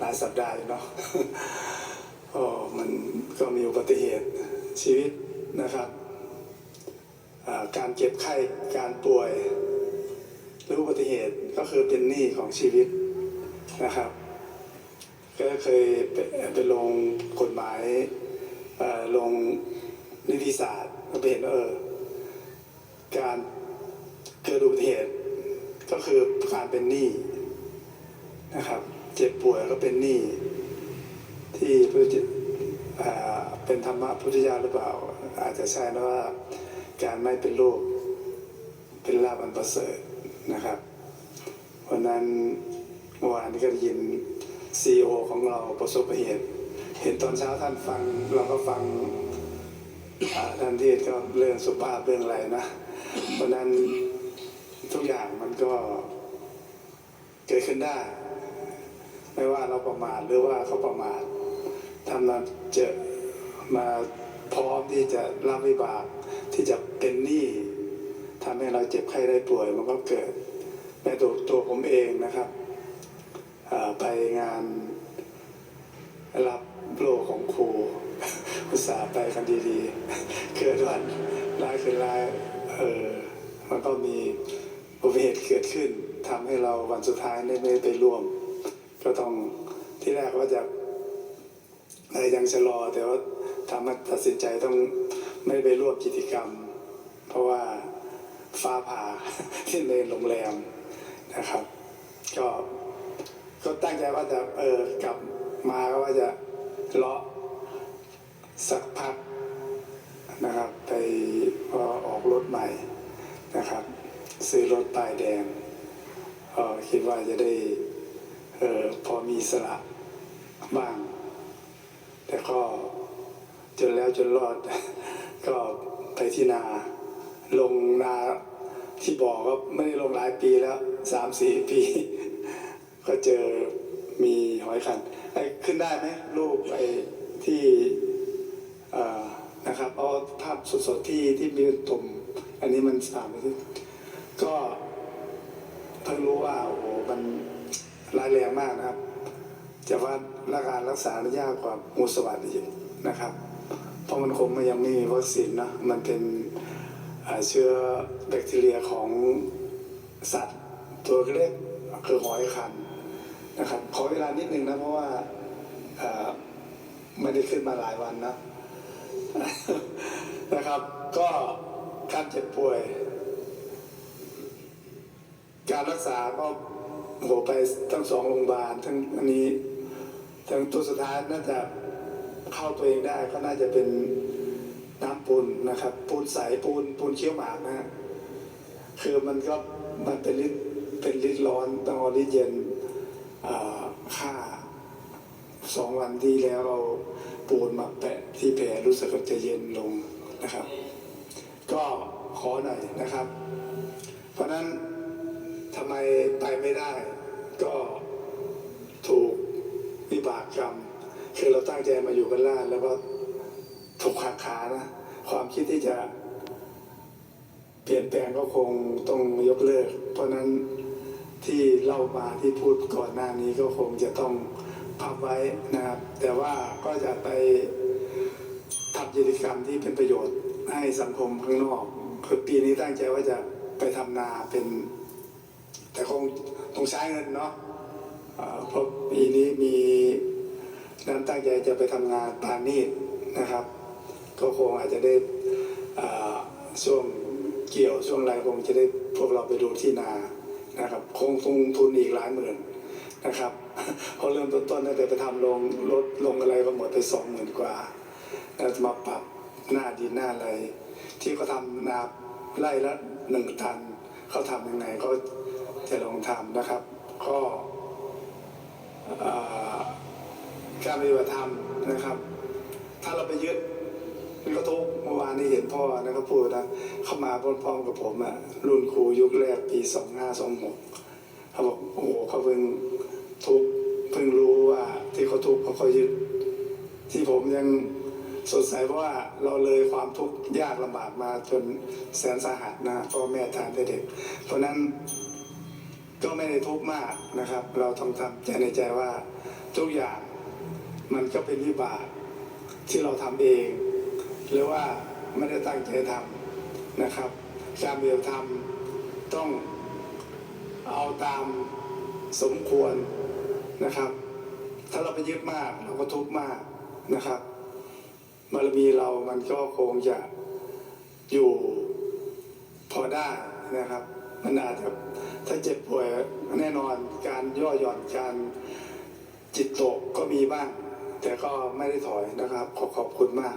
หลายสัปดาห์อยู่เนาะก็มันก็มีอุบัติเหตุชีวิตนะครับ การเจ็บไข้การป่วย หรืออุบัติเหตุก็คือเป็นหนี้ของชีวิตนะครับ ก็เคยไปไปลงกฎหมายลงนิติศาสตร์ก็ไปเห็นเออการเกิดอุบัติเหตุก็คือการเป็นหนี้นะครับ จ็บป่วยก็เป็นหนี้ที่พระเจ้าเป็นธรรมะพุทธญาหรือเปล่า อาจจะใช่นะว่าการไม่เป็นโรคเป็นลาบอันประเสริฐนะครับวันนั้นเมื่อวานก็ได้ยินซีอของเราประสบเหตุเห็นตอนเช้าท่านฟังเราก็ฟังอ่าท่านเทศก็เรื่องสุภาพเรื่องอะไรนะวันนั้นทุกอย่างมันก็เกิดขึ้นได้ ไม่ว่าเราประมาทหรือว่าเขาประมาททำมาเจอมาพร้อมที่จะรับวิบากที่จะเป็นหนี้ทำให้เราเจ็บไข้ได้ป่วยมันก็เกิดในตัวตัวผมเองนะครับอ่าไปงานรับโลของครูอุตส่าห์ไปกันดีๆ เกิดวันร้ายคือร้ายเออมันก็มีอุบัติเหตุเกิดขึ้นทำให้เราวันสุดท้ายไม่ได้ไปร่วม ก็ต้องที่แรกว่าจะยังชะลอแต่ว่าทำมาตัดสินใจต้องไม่ไปร่วมกิจกรรม เพราะว่าฟ้าผ่าที่ในโรงแรมนะครับ ก็ก็ตั้งใจว่าจะเออกลับมาก็ว่าจะเลาะสักพักนะครับ ไปพอออกรถใหม่นะครับ ซื้อรถป้ายแดงก็คิดว่าจะได้ เออพอมีสละบ้าง แต่ก็จนแล้วจนรอด ก็ไปที่นา ลงนาที่บ่อก็ไม่ได้ลงหลายปีแล้วสามสี่ปี ก็เจอมีหอยขันไอ้ขึ้นได้ไหมรูปไอ้ที่เอ่อนะครับเอาภาพสดๆที่ที่มีตุ่มอันนี้มันสามไปที่ก็เพิ่งรู้ว่าโอ้โหมัน ร้ายแรงมากนะครับ จะว่าราการรักษายากกว่างูสวัสดอีกนะครับ เพราะมันคงมันยังไม่มีวัคซีนนะมันเป็นเชื้อแบคทีเรียของสัตว์ ตัวเล็กคือหอยคันนะครับขอเวลานิดนึงนะเพราะว่าไม่ได้ขึ้นมาหลายวันนะนะครับ ก็การเจ็บป่วย การรักษาก็ โหไปทั้งสองโรงพยาบาลทั้งอันนี้ทั้งตัวสุดท้ายน่าจะเข้าตัวเองได้ก็น่าจะเป็นน้ำปูนนะครับ ปูนใสปูนปูนเคี้ยวหมากนะฮะคือมันก็มันเป็นลิตเป็นลิตร้อนต้องเอาลิตเย็นค่าสองวันที่แล้วเราปูนมาแปะที่แผลรู้สึกว่าจะเย็นลงนะครับ ก็ขอหน่อยนะครับ เพราะนั้น ทำไมไปไม่ได้ ก็ถูกวิบากกรรม คือเราตั้งใจมาอยู่กันล่าแล้วก็ถูกหักขานะความคิดที่จะเปลี่ยนแปลงก็คงต้องยกเลิก เพราะนั้นที่เล่ามาที่พูดก่อนหน้านี้ก็คงจะต้องพับไว้นะครับ แต่ว่าก็จะไปทำกิจกรรมที่เป็นประโยชน์ให้สังคมข้างนอก คือปีนี้ตั้งใจว่าจะไปทำนาเป็น แต่คงต้องใช้เงินเนาะเพราะปีนี้มีนั้นตั้งใจจะไปทำงานปานีดนะครับ ก็คงอาจจะได้ช่วงเกี่ยวช่วงไรคงจะได้พวกเราไปดูที่นานะครับคงลงทุนอีกหลายหมื่นนะครับเพราะเริ่มต้นตั้งแต่ไปทำลงรถลงอะไรก็หมดไปสองหมื่นกว่าแล้วจะมาปรับหน้าดินหน้าอะไร ที่เขาทำนาไร่ละหนึ่งตันเขาทำยังไงเขา จะลองทำนะครับ ก็การปฏิบัติธรรมนะครับ ถ้าเราไปยึดมันก็ทุกเมื่อวานนี้เห็นพ่อนะเขาพูดนะเข้ามาพร้อมๆกับผมอะรุ่นครูยุคแรกปีสองห้าสองหกเขาบอกโอ้โหเขาเพิ่งทุกเพิ่งรู้ว่าที่เขาทุกเพราะเขายึดที่ผมยังสดใสเพราะว่าเราเลยความทุกข์ยากลำบากมาจนแสนสาหัสนะพ่อแม่ทานแต่เด็ก เพราะนั้น ก็ไม่ได้ทุกข์มากนะครับ เราต้องทำใจในใจว่าทุกอย่างมันก็เป็นวิบากที่เราทำเอง หรือว่าไม่ได้ตั้งใจทำนะครับการเบียทำต้องเอาตามสมควรนะครับ ถ้าเราไปยึดมากเราก็ทุกข์มากนะครับบารมีเรามันก็คงจะอยู่พอได้นะครับ มันอาจจะถ้าเจ็บป่วยแน่นอนการย่อหย่อนการจิตตกก็มีบ้าง แต่ก็ไม่ได้ถอยนะครับ ขอขอบคุณมาก